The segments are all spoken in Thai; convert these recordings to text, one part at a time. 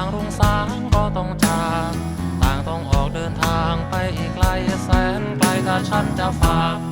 างรุ่งสางก็ต้องจากต่างต้องออกเดินทางไปอีกไกลแสนไกลถ้าฉันจะฝาก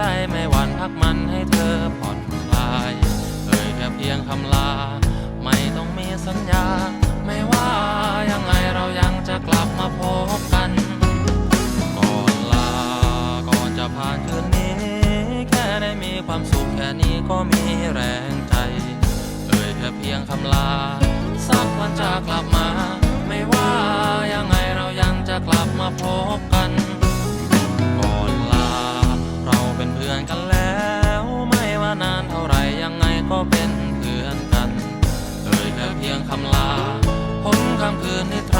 ทุกเรื่องใดไม่หวั่นพักมันให้เธอผ่อนคลาย เอ่ยแค่เพียงคำลา ไม่ต้องมีสัญญา ไม่ว่ายังไงเรายังจะกลับมาพบกัน ก่อนลา ก่อนจะผ่านคืนนี้ แค่ได้มีความสุขแค่นี้ก็มีแรงใจ เอ่ยแค่เพียงคำลา สักวันจะกลับมา ไม่ว่ายังไงเรายังจะกลับมาพบกัน พ้นคำคืนนิทรา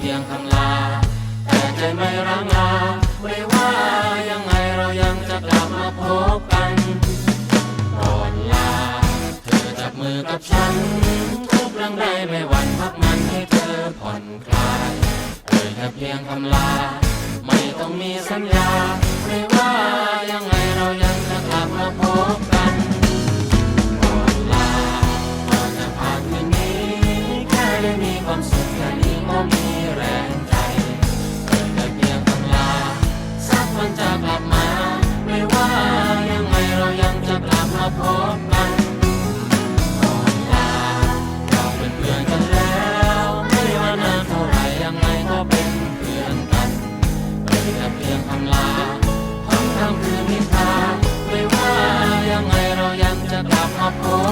พียงคำลา แต่ใจไม่ร่างลาไม่ว่ายังไงเรายังจะกลับมาพบกันก่อนลา เธอจับมือกับฉัน ทุกเรื่องใดไม่วันพักมันให้เธอผ่อนคลายเอยแค่เพียงคำลา ไม่ต้องมีสัญญา ไม่ว่ายังไงเรายังจะกลับมาพบกันก่อนลาก่อนจะผ่านคืนนี้แค่ได้มีความสุขแค่นี้ก็มี Бога.